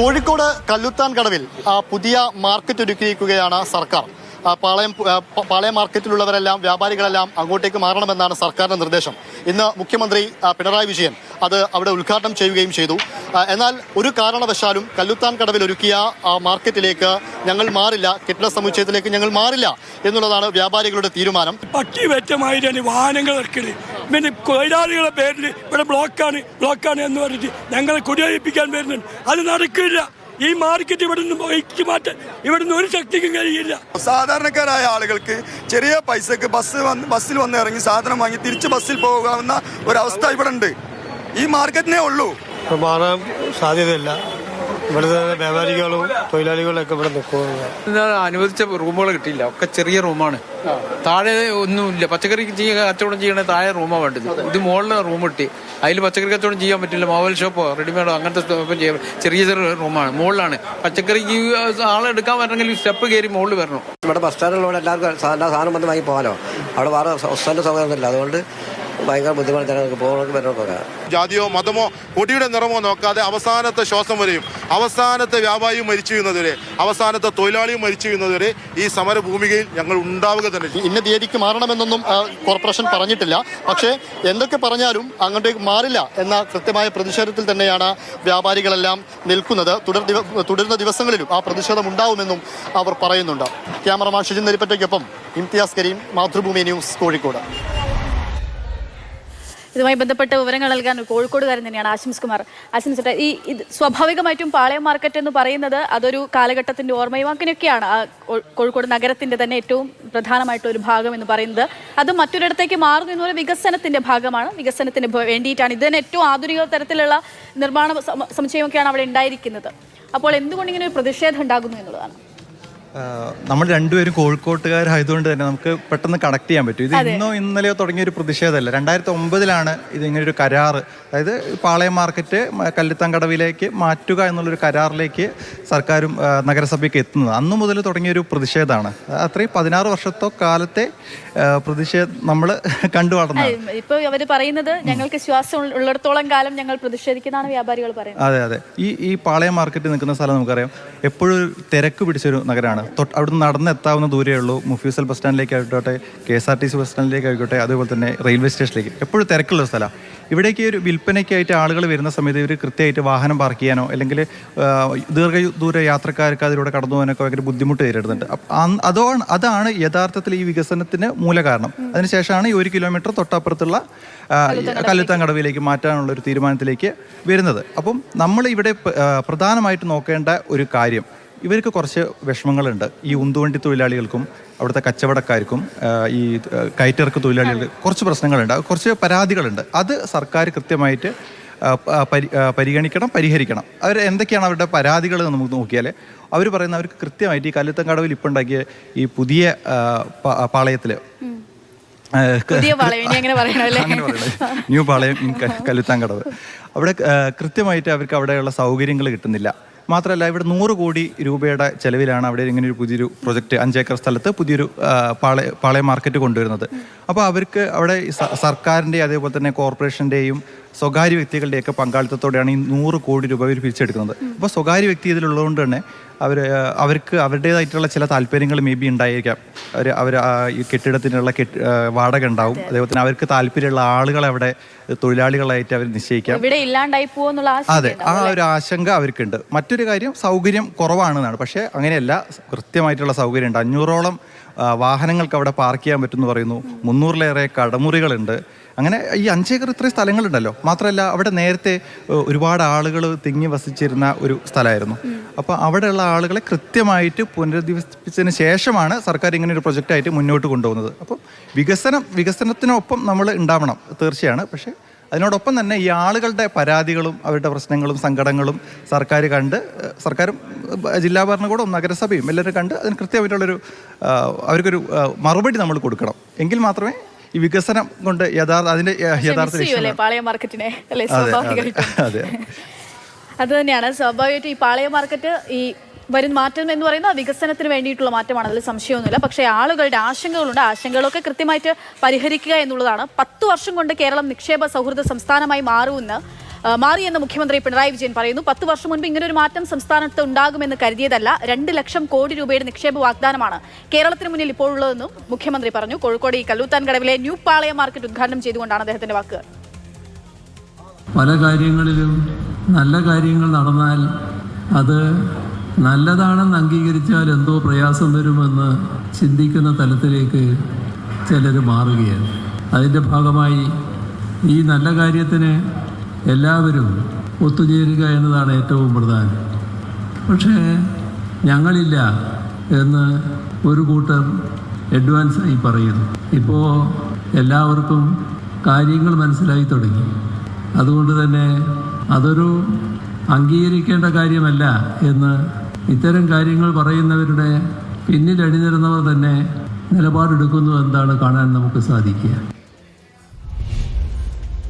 കോഴിക്കോട് കല്ലുത്താൻ കടവിൽ പുതിയ മാർക്കറ്റ് ഒരുക്കിയിരിക്കുകയാണ് സർക്കാർ. പാളയം പാളയം മാർക്കറ്റിലുള്ളവരെല്ലാം വ്യാപാരികളെല്ലാം അങ്ങോട്ടേക്ക് മാറണമെന്നാണ് സർക്കാരിന്റെ നിർദ്ദേശം. ഇന്ന് മുഖ്യമന്ത്രി പിണറായി വിജയൻ അത് അവിടെ ഉദ്ഘാടനം ചെയ്യുകയും ചെയ്തു. എന്നാൽ ഒരു കാരണവശാലും കല്ലുത്താൻ കടവിൽ ഒരുക്കിയ മാർക്കറ്റിലേക്ക് ഞങ്ങൾ മാറില്ല കെട്ടിട സമുച്ചയത്തിലേക്ക് ഞങ്ങൾ മാറില്ല എന്നുള്ളതാണ് വ്യാപാരികളുടെ തീരുമാനം. പട്ടി വെറ്റമായിട്ടാണ് വാഹനങ്ങൾ ഇറക്കൽ. പിന്നെ തൊഴിലാളികളുടെ പേരിൽ ഇവിടെ ബ്ലോക്കാണ് ബ്ലോക്കാണ് എന്ന് പറഞ്ഞിട്ട് ഞങ്ങളെ കുടിയൊഴിപ്പിക്കാൻ വരുന്നുണ്ട്. അത് നടക്കില്ല. ഈ മാർക്കറ്റ് ഇവിടെ നിന്ന് ഒഴിച്ചു മാറ്റാൻ ഇവിടെ നിന്ന് ഒരു ശക്തിക്കും കഴിയില്ല. സാധാരണക്കാരായ ആളുകൾക്ക് ചെറിയ പൈസക്ക് ബസ് വന്ന് ബസ്സിൽ വന്ന് ഇറങ്ങി സാധനം വാങ്ങി തിരിച്ച് ബസ്സിൽ പോകാവുന്ന ഒരവസ്ഥ ഇവിടെ ഉണ്ട് ഈ മാർക്കറ്റിനെ ഉള്ളൂ. മാറാൻ സാധ്യതയില്ല. ഇവിടുത്തെ വ്യാപാരികളും തൊഴിലാളികളും ഒക്കെ ഇവിടെ നിൽക്കുന്നത് അനുവദിച്ച റൂമുകൾ കിട്ടിയില്ല. ഒക്കെ ചെറിയ റൂമാണ്. താഴെ ഒന്നുമില്ല. പച്ചക്കറി ചെയ്യുക കച്ചവടം ചെയ്യണേ താഴെ റൂമാണ് വേണ്ടത്. ഇത് മുകളിൽ റൂം കിട്ടി. അതിൽ പച്ചക്കറി കച്ചവടം ചെയ്യാൻ പറ്റില്ല. മോവൽ ഷോപ്പോ റെഡിമെയ്ഡോ അങ്ങനത്തെ ഷോപ്പ് ചെയ്യാൻ ചെറിയ ചെറിയ റൂമാണ് മുകളിലാണ് പച്ചക്കറിക്ക് ആളെടുക്കാൻ വരണമെങ്കിൽ സ്റ്റെപ്പ് കയറി മുകളിൽ വരണം. ഇവിടെ ബസ് സ്റ്റാൻഡിലുള്ള എല്ലാവർക്കും എല്ലാ സാധനം വന്ന് വാങ്ങി പോകാനോ അവിടെ വേറെ സ്ഥല സൗകര്യമൊന്നുമില്ല. അതുകൊണ്ട് ഭയങ്കര ബുദ്ധിമുട്ടാണ് ജനങ്ങൾക്ക് പോകുന്നവർക്ക് വരുന്നവർക്കൊക്കെ ജാതിയോ മതമോ കൊടിയുടെ നിറമോ നോക്കാതെ അവസാനത്തെ ശ്വാസം വരെയും അവസാനത്തെ വ്യാപാരിയും മരിച്ചു വീഴുന്നതുവരെ അവസാനത്തെ തൊഴിലാളിയും മരിച്ചു വീഴുന്നതുവരെ ഈ സമരഭൂമികയിൽ ഞങ്ങൾ ഉണ്ടാവുക തന്നെ. ഇന്ന തീയതിക്ക് മാറണമെന്നൊന്നും കോർപ്പറേഷൻ പറഞ്ഞിട്ടില്ല. പക്ഷേ എന്തൊക്കെ പറഞ്ഞാലും അങ്ങോട്ടേക്ക് മാറില്ല എന്ന കൃത്യമായ പ്രതിഷേധത്തിൽ തന്നെയാണ് വ്യാപാരികളെല്ലാം നിൽക്കുന്നത്. തുടർ തുടരുന്ന ദിവസങ്ങളിലും ആ പ്രതിഷേധം ഉണ്ടാവുമെന്നും അവർ പറയുന്നുണ്ട്. ക്യാമറമാൻ ഷിജിൻ നെരിപ്പറ്റയ്ക്കൊപ്പം ഇംതിയാസ് കരീം മാതൃഭൂമി ന്യൂസ് കോഴിക്കോട്. ഇതുമായി ബന്ധപ്പെട്ട വിവരങ്ങൾ നൽകാൻ കോഴിക്കോടുകാരൻ തന്നെയാണ് ആശംസ് കുമാർ. ആശംസ് ഈ ഇത് സ്വാഭാവികമായിട്ടും പാളയം മാർക്കറ്റ് എന്ന് പറയുന്നത് അതൊരു കാലഘട്ടത്തിന്റെ ഓർമ്മയും അങ്ങനെയൊക്കെയാണ് ആ കോഴിക്കോട് നഗരത്തിന്റെ തന്നെ ഏറ്റവും പ്രധാനമായിട്ടുള്ള ഒരു ഭാഗം എന്ന് പറയുന്നത്. അത് മറ്റൊരിടത്തേക്ക് മാറുന്നു എന്നുള്ള വികസനത്തിന്റെ ഭാഗമാണ്. വികസനത്തിന് വേണ്ടിയിട്ടാണ് ഇത് തന്നെ ഏറ്റവും ആധുനിക തരത്തിലുള്ള നിർമ്മാണ സമ- സമുച്ചയമൊക്കെയാണ് അവിടെ ഉണ്ടായിരിക്കുന്നത്. അപ്പോൾ എന്തുകൊണ്ട് ഇങ്ങനെ ഒരു പ്രതിഷേധം ഉണ്ടാകുന്നു എന്നുള്ളതാണ്. നമ്മൾ രണ്ടുപേരും കോഴിക്കോട്ടുകാരായതുകൊണ്ട് തന്നെ നമുക്ക് പെട്ടെന്ന് കണക്ട് ചെയ്യാൻ പറ്റും. ഇത് ഇന്നോ ഇന്നലെയോ തുടങ്ങിയ ഒരു പ്രതിഷേധമല്ല. രണ്ടായിരത്തി ഒമ്പതിലാണ് ഇത് ഇങ്ങനെ ഒരു കരാറ്. അതായത് പാളയം മാർക്കറ്റ് കല്ലിത്തങ്കടവിലേക്ക് മാറ്റുക എന്നുള്ളൊരു കരാറിലേക്ക് സർക്കാരും നഗരസഭയ്ക്ക് എത്തുന്നത്. അന്നു മുതൽ തുടങ്ങിയ ഒരു പ്രതിഷേധമാണ്. അത്രയും പതിനാറ് വർഷത്തോ കാലത്തെ പ്രതിഷേധം നമ്മൾ കണ്ടു വളർന്നത്. ഇപ്പോൾ അവർ പറയുന്നത് ഞങ്ങൾക്ക് ശ്വാസം ഉള്ള- ഉള്ളിടത്തോളം കാലം ഞങ്ങൾ പ്രതിഷേധിക്കുന്നതാണ് വ്യാപാരികൾ പറയുന്നത്. അതെ അതെ. ഈ ഈ പാളയം മാർക്കറ്റ് നിൽക്കുന്ന സ്ഥലം നമുക്കറിയാം. എപ്പോഴും തിരക്ക് പിടിച്ചൊരു നഗരമാണ് തൊട്ട് നടന്ന് നടന്നെത്താവുന്ന ദൂരേ ഉള്ളൂ. മുഫ്യൂസൽ ബസ് സ്റ്റാൻഡിലേക്ക് ആയിക്കോട്ടെ K S R T C bus സ്റ്റാൻഡിലേക്ക് ആയിക്കോട്ടെ അതുപോലെ തന്നെ റെയിൽവേ സ്റ്റേഷനിലേക്ക്. എപ്പോഴും തിരക്കുള്ള സ്ഥലമാണ് ഇവിടേക്ക് ഒരു വിൽപ്പനയ്ക്കായിട്ട് ആളുകൾ വരുന്ന സമയത്ത് ഇവർ കൃത്യമായിട്ട് വാഹനം പാർക്ക് ചെയ്യാനോ അല്ലെങ്കിൽ ദീർഘദൂര യാത്രക്കാർക്ക് അതിലൂടെ കടന്നു പോകാനൊക്കെ ഭയങ്കര ബുദ്ധിമുട്ട് നേരിടുന്നുണ്ട്. അതോണ് അതാണ് യഥാർത്ഥത്തിൽ ഈ വികസനത്തിന് മൂല കാരണം അതിനുശേഷമാണ് ഈ ഒരു കിലോമീറ്റർ തൊട്ടപ്പുറത്തുള്ള കല്ലുത്താങ്കടവിലേക്ക്. മാറ്റാനുള്ള ഒരു തീരുമാനത്തിലേക്ക് വരുന്നത്. അപ്പം നമ്മൾ ഇവിടെ പ്രധാനമായിട്ട് നോക്കേണ്ട ഒരു കാര്യം ഇവർക്ക് കുറച്ച് വിഷമങ്ങളുണ്ട്. ഈ ഉന്തുവണ്ടി തൊഴിലാളികൾക്കും അവിടുത്തെ കച്ചവടക്കാർക്കും ഈ കയറ്റിറക്ക് തൊഴിലാളികൾക്ക് കുറച്ച് പ്രശ്നങ്ങളുണ്ട്. കുറച്ച് പരാതികളുണ്ട്. അത് സർക്കാർ കൃത്യമായിട്ട് പരിഗണിക്കണം പരിഹരിക്കണം. അവർ എന്തൊക്കെയാണ് അവരുടെ പരാതികൾ എന്ന് നമുക്ക് നോക്കിയാൽ അവർ പറയുന്ന അവർക്ക് കൃത്യമായിട്ട് ഈ കല്ലുത്തങ്കടവിൽ ഇപ്പം ഉണ്ടാക്കിയ ഈ പുതിയ പാളയത്തിൽ. ന്യൂ പാളയം കല്ലുത്താങ്കടവ് അവിടെ കൃത്യമായിട്ട് അവർക്ക് അവിടെയുള്ള സൗകര്യങ്ങൾ കിട്ടുന്നില്ല. മാത്രമല്ല ഇവിടെ നൂറ് കോടി രൂപയുടെ ചെലവിലാണ് അവിടെ ഇങ്ങനെ ഒരു പുതിയൊരു പ്രൊജക്റ്റ് അഞ്ചേക്കർ സ്ഥലത്ത് പുതിയൊരു പാളയ പാളയ മാർക്കറ്റ് കൊണ്ടുവരുന്നത്. അപ്പോൾ അവർക്ക് അവിടെ സർക്കാരിന്റെ അതേപോലെ തന്നെ കോർപ്പറേഷന്റെയും സ്വകാര്യ വ്യക്തികളുടെയൊക്കെ പങ്കാളിത്തത്തോടെയാണ് ഈ നൂറ് കോടി രൂപ അവർ പിരിച്ചെടുക്കുന്നത്. അപ്പോൾ സ്വകാര്യ വ്യക്തി ഇതിലുള്ളതുകൊണ്ട് തന്നെ അവർ അവർക്ക് അവരുടേതായിട്ടുള്ള ചില താല്പര്യങ്ങൾ മേ ബി ഉണ്ടായിരിക്കാം. അവർ അവർ ഈ കെട്ടിടത്തിനുള്ള കെട്ടി വാടക ഉണ്ടാവും. അതേപോലെ തന്നെ അവർക്ക് താല്പര്യമുള്ള ആളുകളെ അവിടെ തൊഴിലാളികളായിട്ട് അവർ നിശ്ചയിക്കാം. ഇവിടെ ഇല്ലാണ്ടായി പോകുന്നുള്ള അതെ ആ ഒരു ആശങ്ക അവർക്കുണ്ട്. മറ്റൊരു കാര്യം സൗകര്യം കുറവാണെന്നാണ്. പക്ഷേ അങ്ങനെയല്ല കൃത്യമായിട്ടുള്ള സൗകര്യം ഉണ്ട് അഞ്ഞൂറോളം വാഹനങ്ങൾക്ക് അവിടെ പാർക്ക് ചെയ്യാൻ പറ്റുമെന്ന് പറയുന്നു. മുന്നൂറിലേറെ കടമുറികളുണ്ട്. അങ്ങനെ ഈ അഞ്ചേക്കർ ഇത്രയും സ്ഥലങ്ങളുണ്ടല്ലോ. മാത്രമല്ല അവിടെ നേരത്തെ ഒരുപാട് ആളുകൾ തിങ്ങി വസിച്ചിരുന്ന ഒരു സ്ഥലമായിരുന്നു. അപ്പോൾ അവിടെയുള്ള ആളുകളെ കൃത്യമായിട്ട് പുനരധിവസിപ്പിച്ചതിന് ശേഷമാണ് സർക്കാർ ഇങ്ങനെ ഒരു പ്രൊജക്റ്റായിട്ട് മുന്നോട്ട് കൊണ്ടുപോകുന്നത്. അപ്പോൾ വികസനം വികസനത്തിനൊപ്പം നമ്മൾ ഉണ്ടാവണം തീർച്ചയാണ്. പക്ഷേ അതിനോടൊപ്പം തന്നെ ഈ ആളുകളുടെ പരാതികളും അവരുടെ പ്രശ്നങ്ങളും സങ്കടങ്ങളും സർക്കാർ കണ്ട് സർക്കാരും ജില്ലാ ഭരണകൂടവും നഗരസഭയും എല്ലാവരും കണ്ട് അതിന് കൃത്യമായിട്ടുള്ളൊരു അവർക്കൊരു മറുപടി നമ്മൾ കൊടുക്കണം. എങ്കിൽ മാത്രമേ ഈ വികസനം കൊണ്ട് യഥാർത്ഥ അതിന്റെ യഥാർത്ഥ ലക്ഷ്യം പാളയം മാർക്കറ്റിനെ? അല്ലേ? അതെ അതെ സ്വാഭാവികമായിട്ടും അതെ. അത് തന്നെയാണ്. സ്വാഭാവികമായിട്ടും ഈ പാളയ മാർക്കറ്റ് ഈ വരും മാറ്റം എന്ന് പറയുന്നത് വികസനത്തിന് വേണ്ടിയിട്ടുള്ള മാറ്റമാണ്. അതിൽ സംശയമൊന്നുമില്ല. പക്ഷേ ആളുകളുടെ ആശങ്കകളുണ്ട്. ആശങ്കകളൊക്കെ കൃത്യമായിട്ട് പരിഹരിക്കുക എന്നുള്ളതാണ്. പത്ത് വർഷം കൊണ്ട് കേരളം നിക്ഷേപ സൗഹൃദ സംസ്ഥാനമായി മാറുമെന്ന് മാറിയെന്ന് മുഖ്യമന്ത്രി പിണറായി വിജയൻ പറയുന്നു. പത്ത് വർഷം മുൻപ് ഇങ്ങനൊരു മാറ്റം സംസ്ഥാനത്ത് ഉണ്ടാകുമെന്ന് കരുതിയതല്ല. രണ്ട് ലക്ഷം കോടി രൂപയുടെ നിക്ഷേപ വാഗ്ദാനമാണ് കേരളത്തിന് മുന്നിൽ ഇപ്പോഴുള്ളതെന്നും മുഖ്യമന്ത്രി പറഞ്ഞു. കോഴിക്കോട് ഈ കല്ലൂത്താൻ കടവിലെ ന്യൂ പാളയം മാർക്കറ്റ് ഉദ്ഘാടനം ചെയ്തുകൊണ്ടാണ് അദ്ദേഹത്തിന്റെ വാക്കുകൾ പല കാര്യങ്ങളിലും നല്ല കാര്യങ്ങൾ നടന്നാൽ അത് നല്ലതാണെന്ന് അംഗീകരിച്ചാൽ എന്തോ പ്രയാസം വരുമെന്ന് ചിന്തിക്കുന്ന തലത്തിലേക്ക് ചിലർ മാറുകയാണ്. അതിന്റെ ഭാഗമായി ഈ നല്ല കാര്യത്തിന് എല്ലാവരും ഒത്തുചേരുക എന്നതാണ് ഏറ്റവും പ്രധാനം. പക്ഷേ ഞങ്ങളില്ല എന്ന് ഒരു കൂട്ടർ അഡ്വാൻസായി പറയുന്നു. ഇപ്പോൾ എല്ലാവർക്കും കാര്യങ്ങൾ മനസ്സിലായി തുടങ്ങി. അതുകൊണ്ട് തന്നെ അതൊരു അംഗീകരിക്കേണ്ട കാര്യമല്ല എന്ന് ഇത്തരം കാര്യങ്ങൾ പറയുന്നവരുടെ പിന്നിൽ അണിനിരുന്നവർ തന്നെ നിലപാടെടുക്കുന്നു എന്താണ് കാണാൻ നമുക്ക് സാധിക്കുക.